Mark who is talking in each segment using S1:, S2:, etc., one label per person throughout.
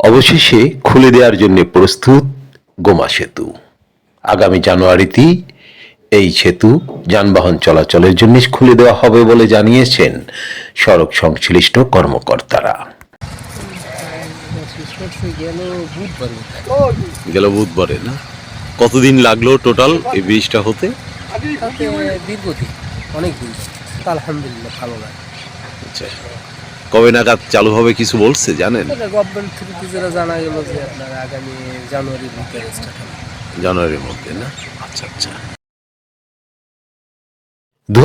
S1: অবশেষে খুলে দেওয়ার জন্য প্রস্তুত গোমা সেতু। আগামী জানুয়ারিতেই এই সেতু যানবাহন চলাচলের জন্য খুলে দেওয়া হবে বলে জানিয়েছেন সড়ক সংশ্লিষ্ট কর্মকর্তারা।
S2: গেল বুধবারে
S1: না? কতদিন লাগল টোটাল এই ব্রিজটা হতে?
S2: দীর্ঘদিন অনেক দিন আলহামদুলিল্লাহ ভালো লাগে
S1: আচ্ছা। কবে নাগাদ চালু হবে কিছু বলছে জানেন?
S2: গভর্নমেন্ট থেকে যেটা জানা গেল যে আপনার আগামী জানুয়ারির ভিতরে
S1: জানুয়ারির মধ্যে না? আচ্ছা আচ্ছা। দু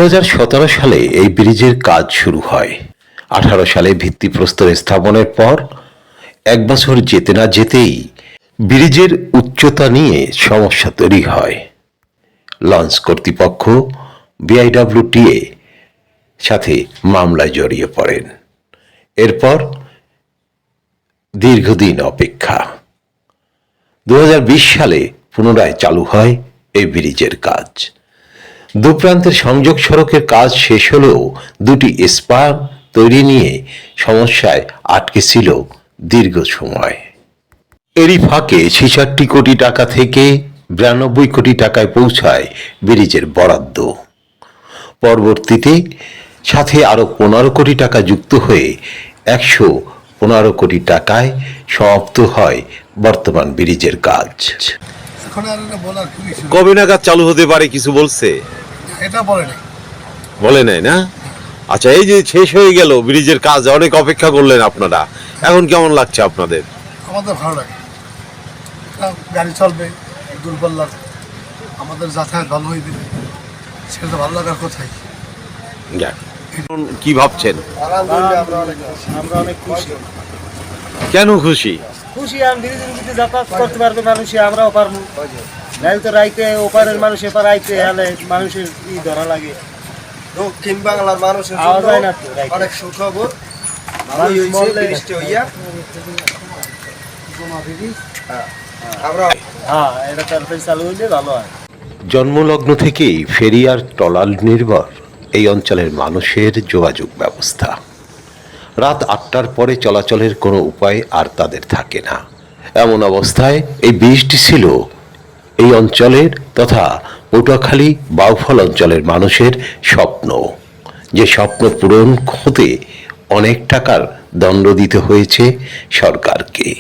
S1: সালে এই ব্রিজের কাজ শুরু হয়। আঠারো সালে ভিত্তিপ্রস্তর স্থাপনের পর এক বছর যেতে না যেতেই ব্রিজের উচ্চতা নিয়ে সমস্যা তৈরি হয়। লঞ্চ কর্তৃপক্ষ বিআইডব্লিউটিএ সাথে মামলায় জড়িয়ে পড়েন। এরপর দীর্ঘদিন অপেক্ষা। দু সালে পুনরায় চালু হয় এই ব্রিজের কাজ। দুপ্রান্তের সংযোগ সড়কের কাজ শেষ হলেও দুটি স্পার তৈরি নিয়ে সমস্যায় আটকে ছিল দীর্ঘ সময়। এরই ফাঁকে ছেষট্টি কোটি টাকা থেকে বিরানব্বই কোটি টাকায় পৌঁছায় ব্রিজের বরাদ্দ। পরবর্তীতে সাথে আরও পনেরো কোটি টাকা যুক্ত হয়ে একশো পনেরো কোটি টাকায় সমাপ্ত হয় বর্তমান ব্রিজের কাজ। কবে নাগাদ চালু হতে পারে কিছু বলছে?
S3: এটা বলে নাই।
S1: বলে নাই না? আচ্ছা এই যে শেষ হয়ে গেল ব্রিজের কাজ অনেক অপেক্ষা করলেন আপনারা। এখন কেমন লাগছে আপনাদের?
S3: আমাদের ভালো লাগে। গাড়ি চলবে দূরপাল্লার আমাদের যাতায়াত ভালো হইবে সেটা ভালো লাগার কোথায়
S1: যাক। কি ভাবছেন?
S2: আমরা অনেক খুশি।
S1: কেন খুশি?
S2: খুশি আমি ব্রিজের ভিতরে যাতায়াত করতে পারবে মানুষ আমরাও পারব। তো রাইতে ওপারের মানুষ এপার আইতে হলে মানুষের ই ধরা লাগে।
S4: দক্ষিণ বাংলার মানুষের
S2: আওয়াজ হয় না
S4: অনেক সুখবর। হ্যাঁ, আমরা
S2: হ্যাঁ এটা তাড়াতাড়ি চালু হইলে ভালো হয়।
S1: জন্মলগ্ন থেকেই ফেরি আর ট্রলার নির্ভর। এই অঞ্চলের মানুষের যোগাযোগ ব্যবস্থা। রাত আটটার পরে চলাচলের কোনো উপায় আর তাদের থাকে না। এমন অবস্থায় এই বৃষ্টি ছিল এই অঞ্চলের তথা পটুয়াখালী, বাউফল অঞ্চলের মানুষের স্বপ্ন। যে স্বপ্ন পূরণ হতে অনেক টাকার দণ্ড দিতে হয়েছে সরকারকে।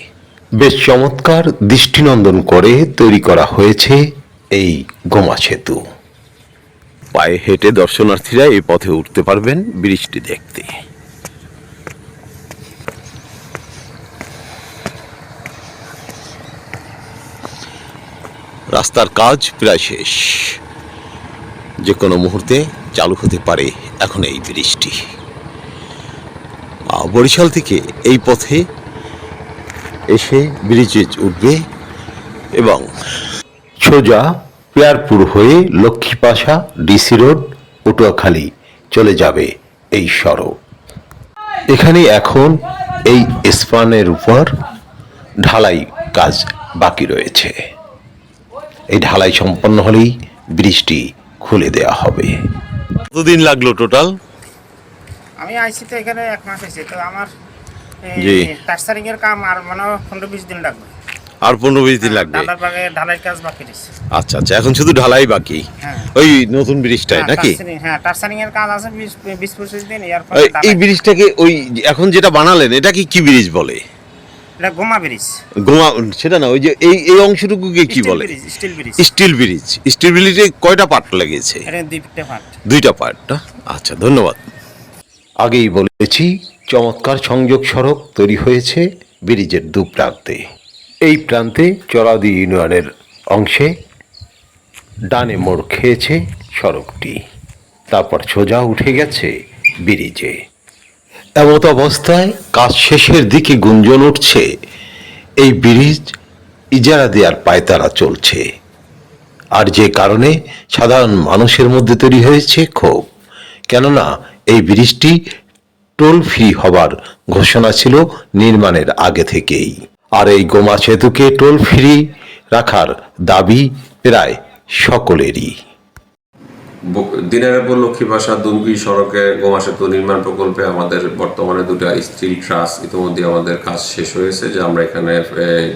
S1: বেশ চমৎকার দৃষ্টিনন্দন করে তৈরি করা হয়েছে এই গোমা সেতু। পায়ে হেঁটে দর্শনার্থীরা এই পথে উঠতে পারবেন বৃষ্টি দেখতে। রাস্তার কাজ প্রায় শেষ। যে কোনো মুহূর্তে চালু হতে পারে এখন এই আহ, বরিশাল থেকে এই পথে এসে ব্রিজে উঠবে এবং সোজা পেয়ারপুর হয়ে লক্ষ্মীপাশা ডিসি রোড পটুয়াখালী চলে যাবে এই সড়ক। এখানে এখন এই স্পানের উপর ঢালাই কাজ বাকি রয়েছে। এই ঢালাই সম্পন্ন হলেই ব্রিজটি খুলে দেওয়া হবে। কতদিন লাগল টোটাল?
S5: আমি আইছি তো এখানে এক মাস হয়েছে তো আমার
S1: জি।
S5: টার্সারিং এর কাম আর মানে পনেরো বিশ দিন লাগবে।
S1: আর পনেরো বিশ দিন লাগবে।
S5: ঢালাই কাজ বাকি
S1: আচ্ছা আচ্ছা এখন শুধু ঢালাই বাকি?
S5: হ্যাঁ।
S1: ওই নতুন ব্রিজটাই
S5: হ্যাঁ,
S1: নাকি?
S5: হ্যাঁ টার্সারিং এর কাজ আছে বিশ বিশ পঁচিশ দিন
S1: এই- ব্রিজটাকে ওই এখন যেটা বানালেন এটা কি কি ব্রিজ বলে?
S5: এটা গোমা ব্রিজ।
S1: গোমা সেটা না ওই যে এই এই অংশটুকুকে কি বলে?
S5: Steel bridge.
S1: Steel bridge. Steel ব্রিজে কয়টা পার্ট লেগেছে?
S5: দুইটা পার্ট।
S1: দুইটা পার্ট না? আচ্ছা ধন্যবাদ। আগেই বলেছি চমৎকার সংযোগ সড়ক তৈরি হয়েছে ব্রিজের দু প্রান্তে এই প্রান্তে চরাদি ইউনিয়নের অংশে ডানে মোড় খেয়েছে সড়কটি। তারপর সোজা উঠে গেছে ব্রিজে। এমত অবস্থায় কাজ শেষের দিকে গুঞ্জন উঠছে। এই ব্রিজ ইজারা দেওয়ার পায়তারা চলছে। আর যে কারণে সাধারণ মানুষের মধ্যে তৈরি হয়েছে ক্ষোভ। কেননা এই ব্রিজটি টোল ফ্রি হবার ঘোষণা ছিল নির্মাণের আগে থেকেই। আর এই গোমা সেতুকে টোল ফ্রি রাখার দাবি প্রায় সকলেরই।
S6: দিনাজপুর লক্ষ্মী বাসা দুমকি সড়কে গোমা সেতু নির্মাণ প্রকল্পে আমাদের বর্তমানে দুটো স্টিল ট্রাস ইতিমধ্যে আমাদের কাজ শেষ হয়েছে, যে আমরা এখানে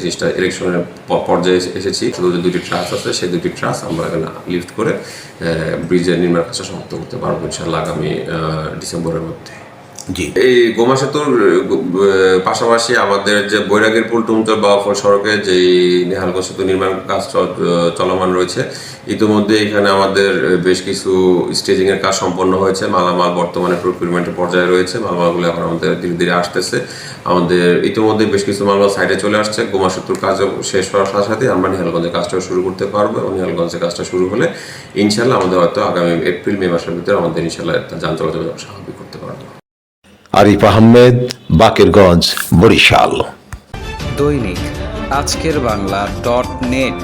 S6: জিনিসটা ইলেকশনের পর্যায়ে এসেছি। যে দুটি ট্রাস আছে, সেই দুটি ট্রাস আমরা এখানে লিফট করে ব্রিজের নির্মাণ কাজটা সমাপ্ত করতে পারব ইনশাল্লাহ আগামী ডিসেম্বরের মধ্যে। এই গোমা সেতুর পাশাপাশি আমাদের যে বৈরাগীর পুল, টুমচর বাউফল সড়কে যে নেহালগঞ্জ সেতু নির্মাণ কাজ চলমান রয়েছে, ইতিমধ্যে এখানে আমাদের বেশ কিছু স্টেজিং এর কাজ সম্পন্ন হয়েছে। মালামাল বর্তমানে প্রকিউরমেন্টের পর্যায়ে রয়েছে। মালামালগুলো এখন আমাদের ধীরে ধীরে আসতেছে। আমাদের ইতিমধ্যে বেশ কিছু মালামাল সাইডে চলে আসছে। গোমা সেতুর কাজ শেষ হওয়ার সাথে সাথে আমরা নিহালগঞ্জের কাজটা শুরু করতে পারব এবং নিহালগঞ্জের কাজটা শুরু হলে ইনশাল্লাহ আমাদের হয়তো আগামী এপ্রিল, মে মাসের ভিতরে আমাদের ইনশাল্লাহ যান চলাচল স্বাভাবিক করতে পারব।
S1: আরিফ আহমেদ বাকেরগঞ্জ বরিশাল।
S7: দৈনিক আজকের বাংলা ডট নেট।